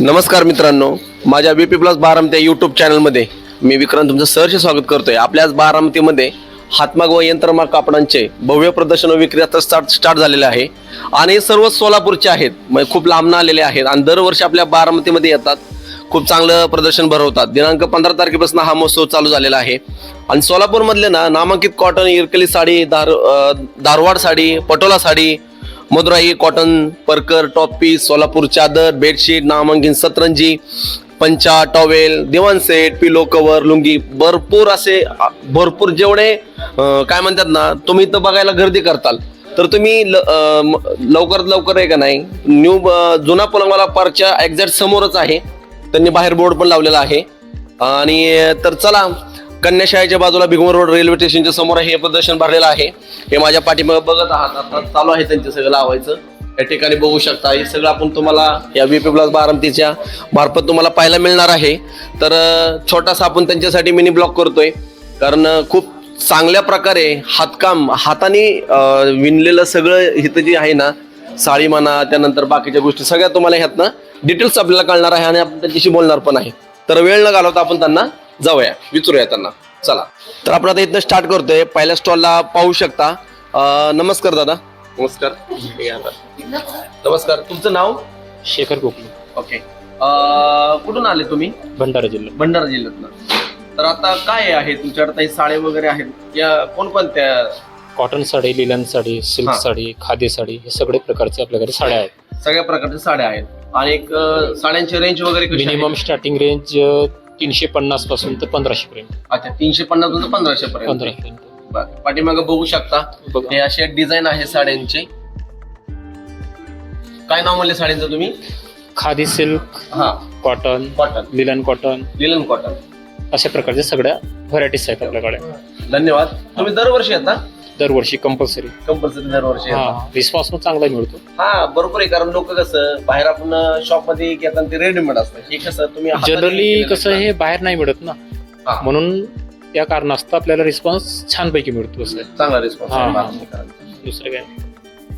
नमस्कार मित्रांनो माझ्या B P plus Baramati YouTube चॅनलमध्ये मी विक्रांत तुमचं सहर्ष स्वागत करतोय. आपल्या बारामतीमध्ये हातमाग व यंत्रमाग कापडांचे भव्य प्रदर्शन व विक्री आता स्टार्ट स्टार्ट झालेले आहे. आणि हे सर्व सोलापूरचे आहेत म्हणजे खूप लांबनं आलेले आहेत. आणि दरवर्षी आपल्या बारामतीमध्ये येतात खूप चांगलं प्रदर्शन भरवतात. दिनांक पंधरा तारखेपासून हा महोत्सव चालू झालेला आहे. आणि सोलापूरमधले ना नामांकित कॉटन इरकली साडी दार दारवाड धारवाड साडी पटोला साडी मदुराई कॉटन परकर टॉप पीस सोलापूर चादर बेडशीट नामांकित सतरंजी पंचा टॉवेल दिवाण सेट पिलो कवर लुंगी भरपूर असे भरपूर जेवढे काय म्हणतात ना तुम्ही इथं बघायला गर्दी करताल. तर तुम्ही ल- लवकरात लवकर आहे का नाही न्यू जुना पलंगवाला पार्कच्या एक्झॅक्ट समोरच आहे. त्यांनी बाहेर बोर्ड पण लावलेला आहे. आणि तर चला कन्याशाळेच्या बाजूला भिगमर रोड रेल्वे स्टेशनच्या समोर हे प्रदर्शन भरलेलं आहे. हे माझ्या पाठीमागे बघत आहात. आता चालू आहे त्यांचं सगळं लावायचं. या ठिकाणी बघू शकता. हे सगळं आपण तुम्हाला या बीपी प्लस बारामतीच्या मार्फत तुम्हाला पाहायला मिळणार आहे. तर छोटासा आपण त्यांच्यासाठी मिनी ब्लॉक करतोय. कारण खूप चांगल्या प्रकारे हातकाम हाताने विणलेलं सगळं इथं जे आहे ना साडी म्हणा त्यानंतर बाकीच्या गोष्टी सगळ्या तुम्हाला ह्यातनं डिटेल्स आपल्याला कळणार आहे आणि आपण त्यांच्याशी बोलणार पण आहे. तर वेळ न घालवता आपण त्यांना जाऊया विचारूया त्यांना. चला. तर आपण आता इथनं स्टार्ट करतोय. पहिल्या स्टॉलला पाहू शकता. अं, नमस्कार दादा. नमस्कार. हे आता. नमस्कार. तुमचं नाव? शेखर कोकणी. ओके. कुठून आले तुम्ही? भंडारा जिल्हा भंडारा जिल्ह्यातनं. तर आता काय आहे तुमच्याकडे? काही साडे वगैरे आहेत. या कोणकोणत्या? Cotton sari linen sari silk हा. साडी खादी साडी हे सगळे प्रकारचे आपल्याकडे साड्या आहेत. सगळ्या प्रकारच्या साड्या आहेत. आणि एक अं, साड्यांची रेंज वगैरे कशी आहे? मिनिमम स्टार्टिंग रेंज तीनशे पन्नासपासून तर पंधराशे पर्यंत अच्छा तीनशे पन्नासपासून पंधराशे पर्यंत पंधराशे पर्यंत बरं. पाठीमागं बघू शकता. बघा. हे असे डिझाईन आहे साड्यांचे. काय नाव म्हणले साड्यांचं तुम्ही? खादी सिल्क हा. Cotton cotton. Linen cotton. Linen cotton. अशा प्रकारच्या सगळ्या व्हरायटीज आहेत आपल्याकडे. धन्यवाद. तुम्ही दरवर्षी येता? दरवर्षी कंपल्सरी कंपल्सरी दरवर्षी हा रिस्पॉन्स पण चांगला मिळतो. हा बरोबर आहे कारण लोक कसं बाहेर आपण शॉपमध्ये घेतात ते रेडीमेड असतं. हे कसं तुम्ही हाताने जनरली केलेलं कसं हे बाहेर नाही मिळत ना. हा. म्हणून त्या कारणास्तव आपल्याला रिस्पॉन्स छानपैकी मिळतो असं. आहे. चांगला रिस्पॉन्स हा. धन्यवाद दुसरं काय?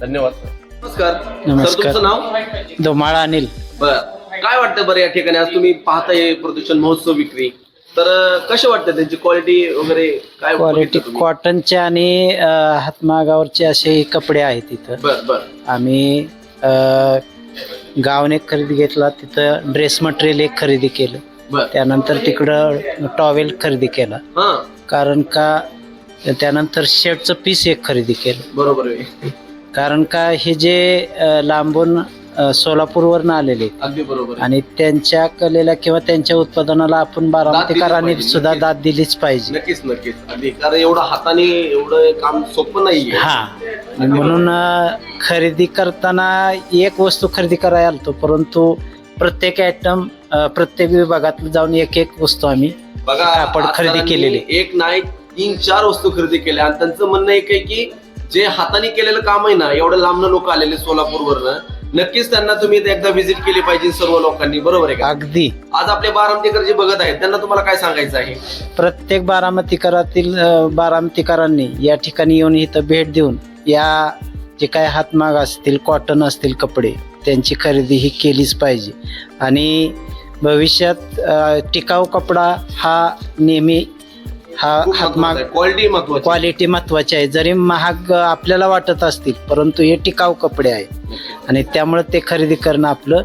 नमस्कार. सर नमस्कार. तुमचं नाव? धुमाळा अनिल. बर. काय वाटतं बरं या ठिकाणी? आज तुम्ही पाहताय प्रदूषण महोत्सव विक्री. तर कसे वाटतं त्यांची क्वालिटी वगैरे? काय क्वालिटी बघितलं तुम्ही? कॉटनचे आणि अं, हातमागावरचे असे कपडे आहेत तिथं. बर बर. आम्ही अं, गावाने एक खरेदी घेतला तिथं ड्रेस मटेरियल एक खरेदी केलं. बर. त्यानंतर तिकडं टॉवेल खरेदी केला. हा. कारण का त्यानंतर शर्टचं पीस एक खरेदी केलं. बरोबर आहे. कारण का हे जे अं, लांबून अं, सोलापूरवरनं आलेले. आहेत अगदी बरोबर आहे. आणि त्यांच्या कलेला किंवा त्यांच्या उत्पादनाला आपण बारामतीकरांनी पाहिजे, सुद्धा नक्कीच. दाद दिलीच पाहिजे. नक्कीच नक्कीच. अगदी. कारण एवढं हाताने एवढं काम सोपं नाहीये. हा. म्हणून अं, खरेदी करताना एक वस्तू खरेदी करायला आलतो परंतु प्रत्येक आयटम प्रत्येक विभागात जाऊन एक एक वस्तू आम्ही बघा कापड आज खरेदी सरांनी केलेली. एक नाही तीन चार वस्तू खरेदी केल्या. आणि त्यांचं म्हणणं एक आहे की जे हाताने केलेलं काम आहे ना एवढं लांबनं लोक आलेले सोलापूरवरनं नक्कीच त्यांना तुम्ही एकदा व्हिजिट केली पाहिजे सर्व लोकांनी बरोबर आहे का? अगदी. आज आपले बारामतीकर जे बघत आहेत त्यांना तुम्हाला काय सांगायचं आहे? प्रत्येक बारामतीकरातील अं, बारामतीकरांनी या ठिकाणी येऊन इथं भेट देऊन या जे काय हातमाग असतील कॉटन असतील कपडे त्यांची खरेदी ही केलीच पाहिजे. आणि भविष्यात अं, टिकाऊ कपडा हा नेहमी हा क्वालिटी महत्वाची क्वालिटी महत्वाची. आहे. जरी महाग आपल्याला वाटत असतील परंतु हे टिकाऊ कपडे आहेत आणि त्यामुळे ते खरेदी करणं आपलं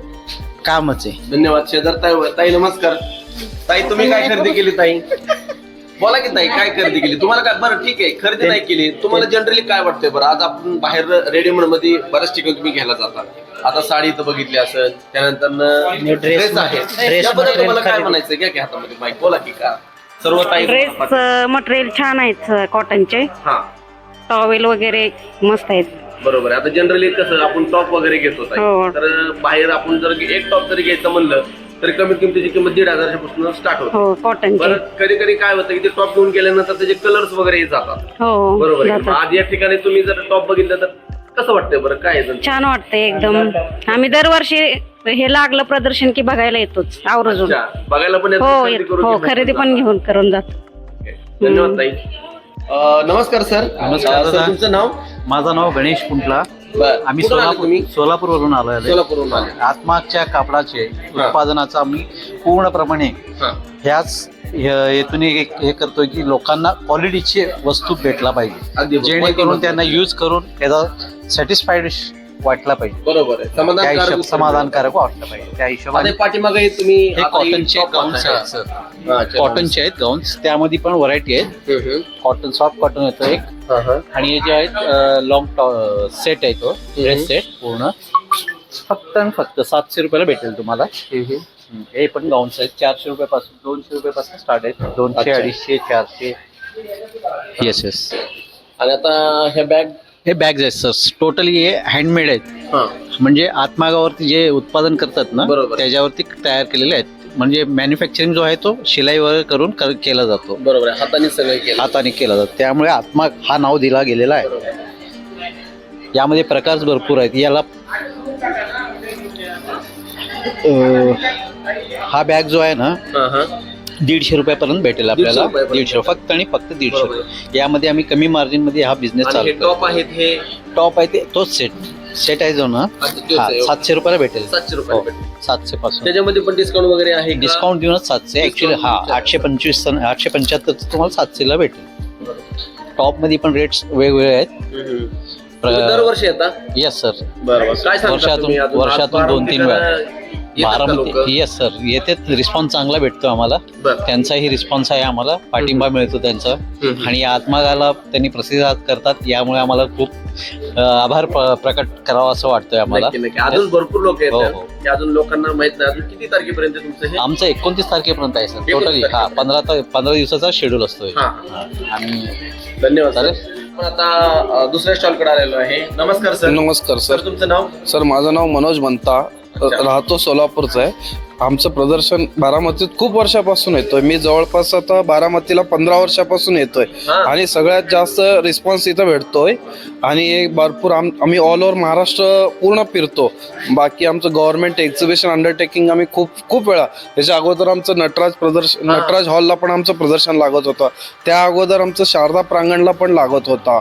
कामच आहे. धन्यवाद शेजार ताई ताई नमस्कार. ताई तुम्ही काय खरेदी केली ताई? बोला की ताई काय खरेदी केली? तुम्हाला काय बरं ठीक आहे. खरेदी नाही केली. तुम्हाला जनरली काय वाटतंय बरं? आज आपण बाहेर रेडीमेडमध्ये बऱ्याच ठिकाणी तुम्ही घ्यायला जाता. आता साडी तर बघितली असेल त्यानंतर ड्रेस आहे. तुम्हाला काय. म्हणायचं घ्या की हातामध्ये बाईक बोला की का? सर्व ताई ड्रेस मटेरियल छान आहेत कॉटनचे हा. टॉवेल वगैरे मस्त आहेत. बरोबर आहे. आता जनरली कसं आपण टॉप वगैरे घेतो ताई. हो. तर बाहेर आपण जर एक टॉप जरी घ्यायचं म्हणलं तर कमीत कमी त्याची किंमत दीड हजारच्या पासून स्टार्ट होते. हो कॉटनचे बरं कधी कधी काय होतं की ते टॉप घेऊन गेल्यानंतर त्याचे कलर्स वगैरे जातात. हो बरोबर आहे. जातात. आज या ठिकाणी तुम्ही जर टॉप बघितलं तर कसं वाटतंय बरं? काय आहे? छान वाटतंय एकदम. आम्ही दरवर्षी हे लागलं प्रदर्शन की बघायला येतोच आवर्जून. अच्छा, बघायला पण येतं, हो खरेदी येत- करून हो घेऊन खरेदी पण. घेऊन करून जातो. धन्यवाद ताई. अं, नमस्कार सर. नमस्कार अं, सर दादा. तुमचं नाव? माझं नाव गणेश कुंटला. बर आम्ही कुठून आले सोलापूर तुम्ही? सोलापूरवरून आलो आहे. सोलापूरहून आले. आत्मागच्या कापडाचे उत्पादनाचा आम्ही पूर्णप्रमाणे हा. ह्याच हेतून एक हे करतोय की लोकांना क्वालिटीची वस्तू भेटला अगदी पाहिजे बरोबर. जेणेकरून त्यांना यूज करून त्याचा सॅटिस्फाईड वाटला पाहिजे. बरोबर आहे. त्या समाधानकारक हिशोब समाधानकारक वाटलं पाहिजे. त्या हिशोबाने पाठीमागे तुम्ही हे आता हे कॉटनचे गाऊन्स पाहताय. आहेत सर हा, अच्छा. कॉटनचे आहेत गाऊन्स त्यामध्ये पण व्हरायटी आहेत. हम्म, हम्म. कॉटन सॉफ्ट कॉटन येतो एक. हा, हा. आणि हे जे आहेत लॉंग सेट आहे तो. ड्रेस सेट पूर्ण. फक्त आणि फक्त सातशे रुपयाला भेटेल तुम्हाला. हम्म, हम्म. हम्म, हे पण गाऊन्स आहेत. चारशे रुपयापासून दोनशे रुपयापासून स्टार्ट आहेत. दोनशे अच्छा. अडीचशे चारशे. येस येस आणि आता ह्या बॅग हे बॅग्स आहेत सर टोटली हे हँडमेड आहेत. हा. म्हणजे आत्मागावरती जे उत्पादन करतात ना बरोबर. त्याच्यावरती तयार केलेले आहेत. म्हणजे मॅन्युफॅक्चरिंग जो आहे तो शिलाई वगैरे करून कर- केला जातो. बरोबर आहे. हाताने सगळं केलं. हाताने केला जातो. त्यामुळे आत्मा हा नाव दिला गेलेला आहे. बरोबर. यामध्ये प्रकार भरपूर आहेत. याला अं, हा बॅग जो आहे ना हा, हा. दीडशे रुपयापर्यंत भेटेल आपल्याला. रुपयापर्यंत. दीडशे फक्त आणि फक्त दीडशे बरोबर. रुपये. यामध्ये आम्ही कमी मार्जिनमध्ये हा बिझनेस आणि हे चालतो टॉप आहेत हे टॉप आहे ते तोच सेट सेट आहे जो ना अच्छा, तोच हा आहे. सातशे रुपयाला भेटेल. सातशे रुपये हो, भेटेल. सातशे पासून. त्याच्यामध्ये पण डिस्काउंट वगैरे आहे का? डिस्काउंट देऊनच सातशे. ऍक्च्युली हा आठशे पंचवीस आठशे पंच्याहत्तर तुम्हाला सातशेला भेटेल. टॉपमध्ये पण रेट्स वेगवेगळे आहेत. हम्म. तुम्ही दरवर्षी येता? येस सर बरोबर. काय सांगता वर्षातून- तुम्ही? अजून वर्षातून आज दोन- बारामती. येस सर येते. रिस्पॉन्स चांगला भेटतो आम्हाला. त्यांचाही रिस्पॉन्स आहे आम्हाला. पाठिंबा मिळतो त्यांचा. आणि या आत्मागाला त्यांनी प्रतिसाद करतात यामुळे आम्हाला खूप आभार प्रकट करावा असं वाटतंय आम्हाला. अजून भरपूर लोक हो, येतात. हो. की अजून लोकांना माहीत नाही. अजून किती तारखेपर्यंत तुमचं आमचं एकोणतीस तारखेपर्यंत आहे सर 29 टोटली हा. पंधरा ता- पंधरा दिवसाचा शेड्यूल असतो. आणि धन्यवाद सर चालेल. पण आता दुसऱ्या स्टॉलकडे आलेलो आहे. नमस्कार सर नमस्कार सर सर तुमचं नाव? सर माझं नाव मनोज म्हणता राहतो सोलापूरचं आहे. आमचं प्रदर्शन बारामतीत खूप वर्षापासून येतोय. मी जवळपास आता बारामतीला पंधरा वर्षापासून येतोय. आणि सगळ्यात जास्त रिस्पॉन्स इथं भेटतोय. आणि भरपूर आम आम्ही ऑल ओव्हर महाराष्ट्र पूर्ण फिरतो. बाकी आमचं गव्हर्नमेंट एक्झिबिशन अंडरटेकिंग आम्ही खूप खूप वेळा त्याच्या अगोदर आमचं नटराज प्रदर्शन. नटराज हॉलला पण आमचं प्रदर्शन लागत होतं. त्या अगोदर आमचं शारदा प्रांगणला पण लागत होता.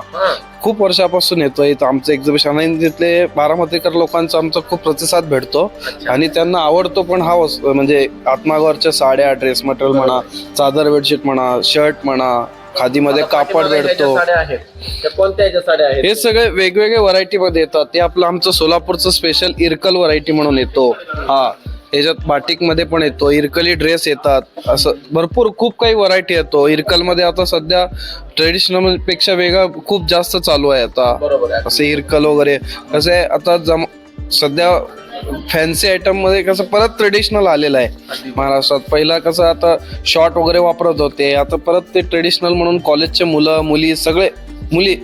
खूप वर्षापासून येतोय इथं. आमचं एक्झिबिशन आणि तिथले बारामतीकर लोकांचा आमचा खूप प्रतिसाद भेटतो. आणि त्यांना आवडतो पण हा वस्तू म्हणजे आत्मागावरच्या साड्या ड्रेस मटेरियल म्हणा चादर बेडशीट म्हणा शर्ट म्हणा खादीमध्ये कापड भेटतो. हे सगळे वेगवेगळे व्हरायटी मध्ये येतात. ते आपलं आमचं सोलापूरचं स्पेशल इरकल व्हरायटी म्हणून येतो. हा. याच्यात बाटिकमध्ये पण येतो इरकली ड्रेस येतात असं भरपूर खूप काही व्हरायटी येतो. इरकलमध्ये आता सध्या ट्रेडिशनलपेक्षा वेगळा खूप जास्त चालू आहे आता. असं इरकल वगैरे कसं आहे आता जम सध्या फॅन्सी आयटममध्ये कसं परत ट्रेडिशनल आलेलं आहे. महाराष्ट्रात पहिला कसं आता शॉर्ट वगैरे वापरत होते आता परत ते ट्रेडिशनल म्हणून कॉलेजचे मुलं मुली सगळे मुली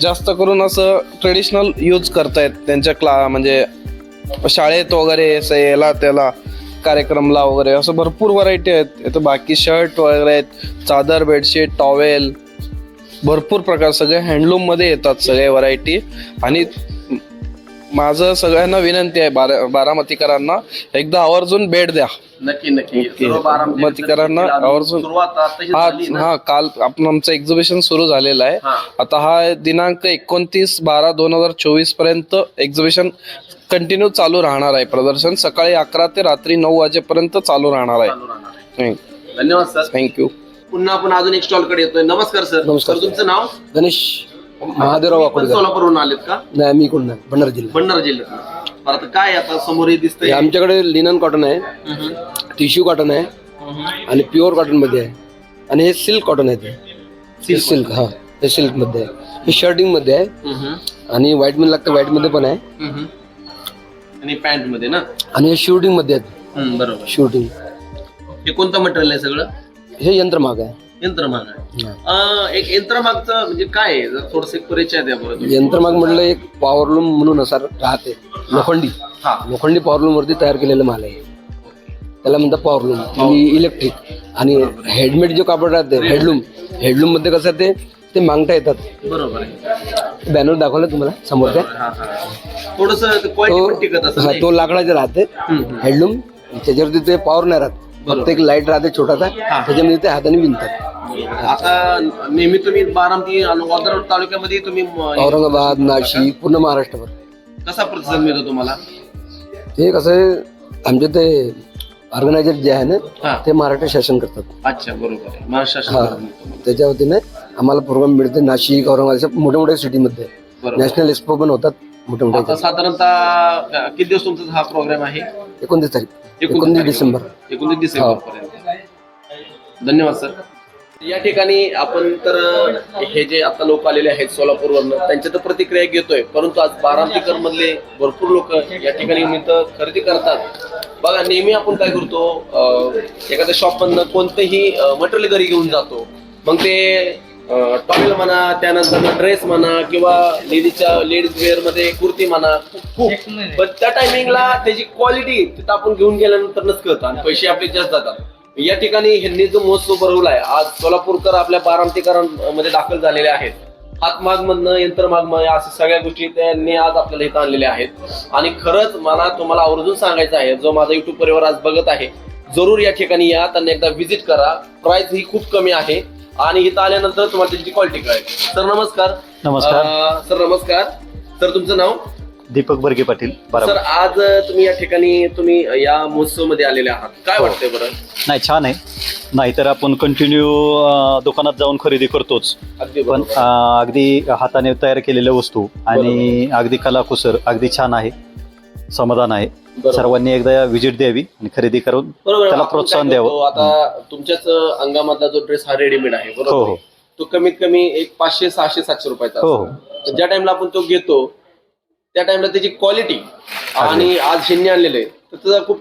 जास्त करून असं ट्रेडिशनल यूज करतायत त्यांच्या क्ला म्हणजे शाळेत वगैरे असं याला त्याला कार्यक्रमला वगैरे असं भरपूर व्हरायटी आहेत. इथं बाकी शर्ट वगैरे आहेत चादर बेडशीट टॉवेल भरपूर प्रकार सगळे हँडलूममध्ये येतात सगळे व्हरायटी आणि माझं सगळ्यांना विनंती आहे बारा बारामतीकरांना एकदा आवर्जून भेट द्या. नक्की नक्की. ओके. सर्व बारामती मतीकरांना अजून आवर्जून- सुरुवात हा झाली ना? हा काल आपण आमचं एक्झिबिशन सुरू झालेलं आहे. हा. आता हा दिनांक एकोणतीस बारा दोन हजार चोवीसपर्यंत एक्झिबिशन कंटिन्यू चालू राहणार आहे. प्रदर्शन सकाळी अकरा ते रात्री नऊ वाजेपर्यंत चालू राहणार चालू राहणार आहे. आहे धन्यवाद सर थँक्यू पुन्हा आपण अजून एक स्टॉलकडे येतोय. नमस्कार सर नमस्कार, सर तुमचं नाव? गणेश. महादेवराव वाकोडकर. सोलापूरहून आलेत का? नाही मी कोण नाही भंडारा जिल्हा भंडारा जिल्ह्यात. बरं आता काय आता समोर हे दिसतंय. हे आमच्याकडे लिनन कॉटन आहे हम्म. टिश्यू कॉटन आहे हम्म. आणि प्युअर कॉटनमध्ये आहे. आणि हे सिल्क कॉटन आहे ते. Silk सिल्क हा हे सिल्कमध्ये आहे. हे शर्टिंगमध्ये आहे. हम्म. आणि व्हाईटमध्ये लागतं व्हाईटमध्ये पण आहे. हम्म. आणि पॅन्टमध्ये ना? आणि हे शूटिंगमध्ये आहे. हम्म, बरोबर. शूटिंग हे कोणतं मटेरियल आहे सगळं? हे यंत्रमाग आहे. यंत्रमाग आहे. अं, एक यंत्रमागचं म्हणजे काय आहे? जर थोडस एक परिचय द्या बरं तुम्ही. यंत्रमाग म्हटलं एक पॉवरलूम म्हणून असं राहते. लोखंडी. हा. लोखंडी पॉवरलूम वरती तयार केलेलं माल आहे. त्याला म्हणतात पॉवरलूम म्हणजे इलेक्ट्रिक आणि हेडमेड जो कापड राहते हेडलूम हेडलूममध्ये कसं ते ते मागता येतात. बरोबर आहे. बॅनर दाखवलं तुम्हाला समोर त्या हा हा. थोडस क्वालिटी पण टिकत तो लाकडाचे राहते. हम्म, हम्म. हेडलूम त्याच्यावरती ते पॉवर नाही राहत. फक्त एक लाइट राहते छोटासा. त्याच्यामध्ये ते हाताने विणतात. आता नेहमी तुम्ही बारामती आणि वादर तालुक्यामध्ये तुम्ही औरंगाबाद नाशिक पूर्ण महाराष्ट्रभर. कसा प्रतिसाद मिळतो तुम्हाला? ते कसं आहे आमचे ते ऑर्गनायझर जे आहे हा. ना ते महाराष्ट्र शासन करतात. अच्छा बरोबर आहे. महाराष्ट्र हा. मिळतो. त्याच्या वतीने आम्हाला प्रोग्राम मिळते नाशिक औरंगाबाद अशा मोठ्या मोठ्या सिटीमध्ये बरोबर. नॅशनल एक्सपो पण होतात. आता मोठ्या साधारणतः किती दिवस तुमचा हा प्रोग्राम आहे? एकोणतीस तारीख. एकोणतीस डिसेंबर. एकोणतीस डिसेंबर पर्यंत. धन्यवाद सर. या ठिकाणी आपण तर हे जे आता लोक आलेले आहेत सोलापूरवरनं त्यांच्या तर प्रतिक्रिया घेतोय. परंतु आज बारामतीकर मधले भरपूर लोक या ठिकाणी निमित्त खरेदी करतात. बघा नेहमी आपण काय करतो अं, एखाद्या शॉप मधनं कोणतंही मटेरियल घरी घेऊन जातो. मग ते टॉवेल म्हणा त्यानंतर ड्रेस म्हणा किंवा लेडीजच्या लेडीज वेअरमध्ये कुर्ती म्हणा खूप पण त्या टायमिंगला त्याची क्वालिटी तिथं आपण घेऊन गेल्यानंतरच कळतं आणि पैसे आपले जास्त जातात. या ठिकाणी ह्यांनी जो महोत्सव भरवलाय आज सोलापूरकर आपल्या बारामतीकरांमध्ये दाखल झालेले आहेत. हातमाग मधनं यंत्रमाग अशा सगळ्या गोष्टी त्यांनी आज आपल्याला इथं आणलेल्या आहेत. आणि खरंच मला तुम्हाला आवर्जून सांगायचं आहे जो माझा युट्यूब परिवार आज बघत आहे जरूर या ठिकाणी या त्यांना एकदा व्हिजिट करा. प्राइस ही खूप कमी आहे. आणि इथं आल्यानंतर तुम्हाला त्याची क्वालिटी कळेल. सर नमस्कार. नमस्कार. अं, सर नमस्कार. सर तुमचं नाव? दीपक बर्गे पाटील सर बरोबर आज तुम्ही या ठिकाणी तुम्ही या महोत्सवमध्ये आलेले आहात. काय वाटतंय बरं? नाही छान आहे. नाहीतर आपण कंटिन्यू दुकानात जाऊन खरेदी करतोच. अगदी पण बरोबर. अं, अगदी हाताने तयार केलेल्या वस्तू आणि अगदी कलाकुसर अगदी छान आहे. समाधान आहे बरोबर. सर्वांनी एकदा व्हिजिट द्यावी आणि खरेदी करून बरोबर त्याला आपण प्रोत्साहन काय करतो, द्यावं. आता तुमच्याच अंगामधला जो ड्रेस हा रेडीमेड आहे हो बरोबर हो तो कमीत कमी एक पाचशे सहाशे सातशे रुपयाचा हो, असतो. तर ज्या टाइमला आपण तो घेतो त्या टाइमला त्याची क्वालिटी आणि आज ह्यांनी आणलेलं तर त्याचा खूप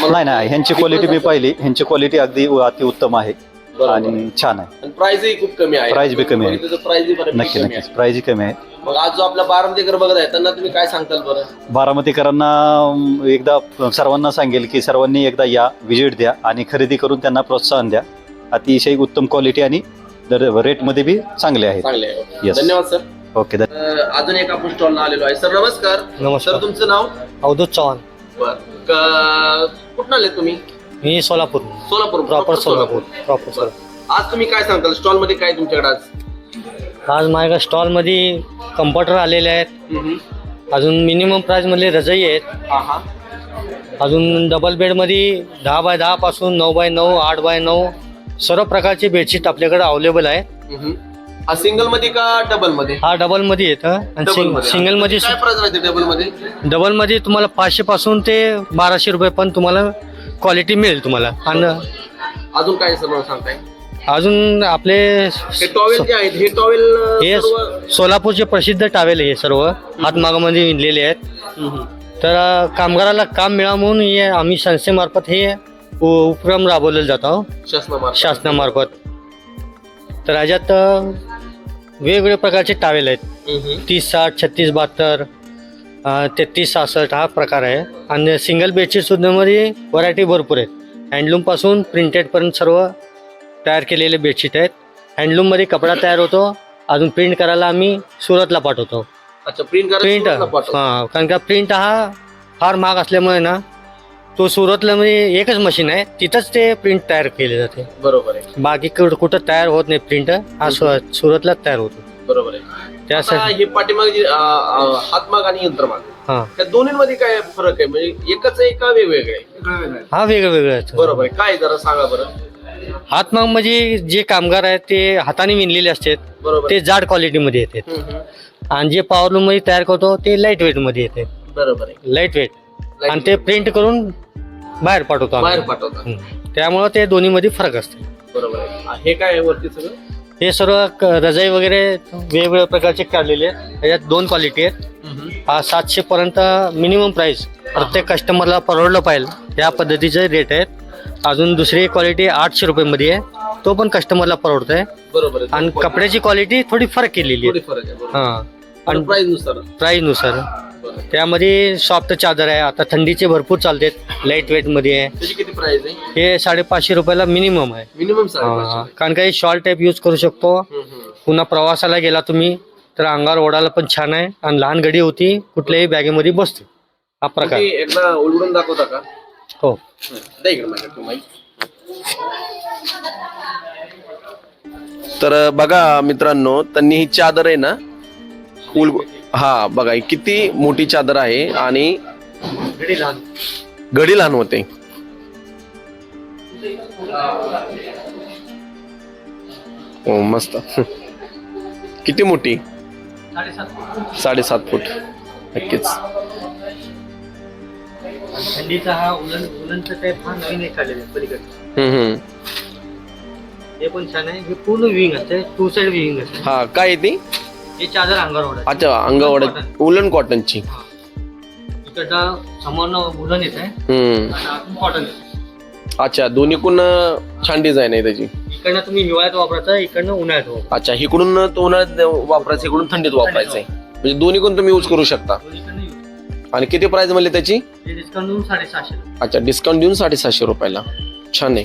मला- नाही नाही ह्यांची क्वालिटी मी पाहिली ह्यांची क्वालिटी अगदी अति उत्तम आहे. आणि छान आहे. आणि प्राइसही खूप कमी आहे. Price बी कमी आहे. प्राइसही नक्की कमी नक्कीच. आहे. प्राईज कमी आहे. मग आज जो आपला बारामतीकर बघत आहे त्यांना तुम्ही काय सांगताल बरं? बारामतीकरांना एकदा सर्वांना सांगेल की सर्वांनी एकदा या व्हिजिट द्या आणि खरेदी करून त्यांना प्रोत्साहन द्या. अतिशय उत्तम क्वालिटी आणि दर रेटमध्ये बी चांगले आहेत. चांगले आहे. Yes. धन्यवाद सर ओके अं, अजून एक आपण स्टॉलला आलेलो आहे. सर नमस्कार. नमस्कार. सर तुमचं नाव? अवधूत चव्हाण. बर. कुठून आले तुम्ही? मी सोलापूर. सोलापूर प्रॉपर सोलापूर. प्रॉपर. सोलापूर. आज तुम्ही काय सांगताल? स्टॉलमध्ये काय तुमच्याकडे आज? आज माझ्या स्टॉलमध्ये कम्प्युटर आलेले आहेत. अजून मिनिमम प्राईजमधले रजई आहेत. हा हा. अजून डबल बेडमध्ये दहा बाय दहा पासून नऊ बाय नऊ आठ बाय नऊ सर्व प्रकारचे बेडशीट आपल्याकडे अवेलेबल आहे. हा सिंगलमध्ये का डबलमध्ये हा डबलमध्ये येतं. आणि Double सिंगमध्ये. सिंगलमध्ये काय प्राइस राहते डबलमध्ये डबलमध्ये तुम्हाला पाचशे पासून ते बाराशे रुपये पण तुम्हाला क्वालिटी मिळेल तुम्हाला. आणि अजून काय सांगताय? अजून आपले हे टॉवेल जे आहेत हे टॉवेल हे सोलापूरचे प्रसिद्ध टावेल हे सर्व. हातमागामध्ये विणलेले आहेत. तर अ, कामगाराला काम मिळावं म्हणून हे आम्ही संस्थेमार्फत हे उ- उपक्रम राबवलेला जातो शासनामार्फत. शासनामार्फत. तर ह्याच्यात अ, वेगवेगळ्या प्रकारचे टावेल आहेत. हम्म. तीस साठ छत्तीस बहात्तर तेहतीस सहासष्ट हा प्रकार आहे. आणि सिंगल बेडशीट सुद्धा मध्ये व्हरायटी भरपूर आहेत. हँडलूमपासून प्रिंटेडपर्यंत सर्व तयार केलेले बेडशीट आहेत. हँडलूममध्ये कपडा तयार होतो. अजून प्रिंट करायला आम्ही सुरतला पाठवतो. अच्छा प्रिंट प्रिंट हां कारण का प्रिंट हा फार महाग असल्यामुळे ना तो सुरतला म्हणजे एकच मशीन आहे. तिथंच ते प्रिंट तयार केले जाते. बरोबर आहे. बाकी कुठं कुठं तयार होत नाही प्रिंट हा सुरतलाच तयार होतो. बरोबर आहे. आता त्यासाठी हे पाठीमाग जे, अं, अं, हातमाग आणि यंत्रमाग. हां. त्या दोन्हीमध्ये काय फरक आहे? म्हणजे एकच आहे का वेगवेगळे आहे? हा वेगळं वेगळं आहे. बरोबर आहे. काय जरा सांगा बरं. हातमाग म्हणजे जे कामगार आहेत ते हाताने विणलेले असतात. बरोबर. ते जाड क्वालिटीमध्ये येतात. हम्म, हम्म. आणि जे पॉवरलूममध्ये तयार करतो ते लाइट वेटमध्ये येते बरोबर आहे. लाइट वेट आणि ते प्रिंट करून बाहेर पाठवतो आम्ही. बाहेर पाठवतात हम्म. त्यामुळं ते दोन्ही मध्ये फरक असते. बरोबर आहे. हा, हे काय आहे वरती सगळं? हे सर्व क- रजाई वगैरे वेगवेगळ्या प्रकारचे काढलेले आहेत. त्याच्यात दोन क्वालिटी आहेत. हा सातशे पर्यंत मिनिमम प्राइस प्रत्येक कस्टमरला परवडलं पाहिजे. या पद्धतीचे रेट आहेत. अजून दुसरी क्वालिटी आठशे रुपये आहे. तो पण कस्टमरला परवडत आहे बरोबर आणि कपड्याची क्वालिटी थोडी फरक केलेली थोडी आहे फरक आहे बरोबर. हा. आणि प्राइसनुसार. प्राईसनुसार. बरं. त्यामध्ये सॉफ्ट चादर आहे. आता थंडीचे भरपूर चालतात लाइट वेटमध्ये आहे. त्याची किती प्राइस आहे? हे साडेपाचशे रुपयाला मिनिमम आहे. मिनिमम हा, साडेपाचशे कारण काही शॉर्ट टाईप यूज करू शकतो. हम्म, हम्म. पुन्हा प्रवासाला गेला तुम्ही तर अंगावर ओढायला पण छान आहे. आणि लहान गडी होती कुठल्याही बॅगेमध्ये बसते. हा प्रकार. तुम्ही एकदा उलगडून दाखवता का? हो. द्या इकडे. तर बघा मित्रांनो त्यांनी ही चादर आहे ना उल हा बघा ही किती मोठी चादर आहे आणि घडी लहान. घडी लहान होते. हो मस्त. किती मोठी? साडेसात फूट. नक्कीच. थंडीचा हा उलन उलनचा टाईप हा नवीन एक आलेला आहे पलीकडे हम्म हम्म. हे पण छान आहे. हे पूर्ण विंग असते टू साइड विंग असते. हा काय आहे ती? हे चादर अंगावर ओढायचं. अच्छा उलन कॉटनची इकडनं समोरनं उलन येत आहे. हम्म. आणि आतून कॉटन येत अच्छा दोन्हीकडून छान डिझाईन आहे त्याची. इकडनं तुम्ही हिवाळ्यात वापरायचा इकडनं उन्हाळ्यात वापरायचा. अच्छा इकडून तो उन्हाळ्यात वापरायचं इकडून थंडीत वापरायचंय म्हणजे दोन्ही तुम्ही यूज करू शकता. दोन्हीकडनं use. आणि किती प्राइस म्हणली त्याची? हे डिस्काउंट देऊन साडेसहाशे अच्छा डिस्काउंट देऊन साडेसहाशे रुपयाला. छान आहे.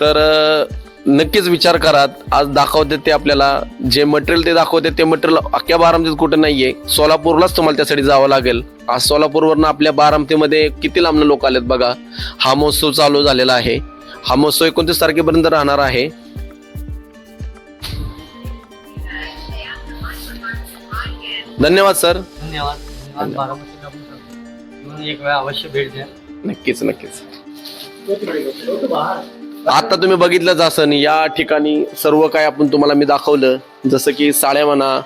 तर अं, नक्कीच विचार करा. आज दाखवते ते आपल्याला. जे मटेरियल ते दाखवते ते मटेरियल अख्ख्या बारामतीत कुठं नाहीये. सोलापूरलाच तुम्हाला त्यासाठी जावं लागेल. आज सोलापूरवरनं आपल्या बारामतीमध्ये किती लांबनं लोक आलेत बघा. हा महोत्सव चालू झालेला आहे. हा महोत्सव एकोणतीस तारखेपर्यंत राहणार आहे. धन्यवाद सर. धन्यवाद. एक वेळा अवश्य भेट द्या. नक्कीच नक्कीच. आता तुम्ही बघितलंच असन या ठिकाणी सर्व काय आपण तुम्हाला मी दाखवलं. जसं की साड्या म्हणा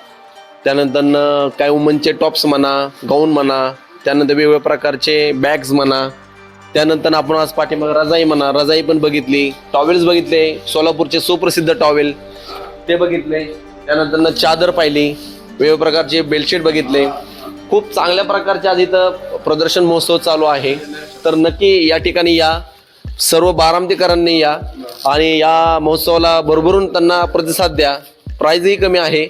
त्यानंतर काय वुमनचे टॉप्स म्हणा गाऊन म्हणा त्यानंतर वेगवेगळ्या प्रकारचे बॅग्स म्हणा त्यानंतर आपण आज पाठीमाग रजाई म्हणा रजाई पण बघितली. टॉवेल्स बघितले सोलापूरचे सुप्रसिद्ध टॉवेल ते बघितले त्यानंतर चादर पाहिली वेगवेगळ्या प्रकारचे बेडशीट बघितले. खूप चांगल्या प्रकारचे आज इथं प्रदर्शन महोत्सव चालू आहे. तर नक्की या ठिकाणी या. सर्व बारामतीकरांनी या आणि या महोत्सवाला भरभरून त्यांना प्रतिसाद द्या. प्राईजही कमी आहे.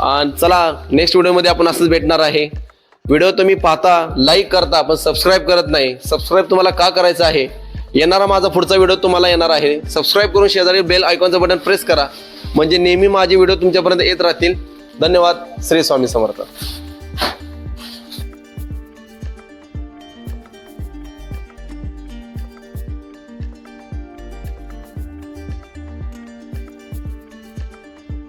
आणि चला नेक्स्ट व्हिडिओमध्ये आपण असंच भेटणार आहे. व्हिडिओ तुम्ही पाहता लाईक करता पण सबस्क्राईब करत नाही. सबस्क्राईब तुम्हाला का करायचं आहे? येणारा माझा पुढचा व्हिडिओ तुम्हाला येणार आहे. सबस्क्राईब करून शेजारी बेल आयकॉनचं बटन प्रेस करा. म्हणजे नेहमी माझे व्हिडिओ तुमच्यापर्यंत येत राहतील. धन्यवाद. श्री स्वामी समर्थ.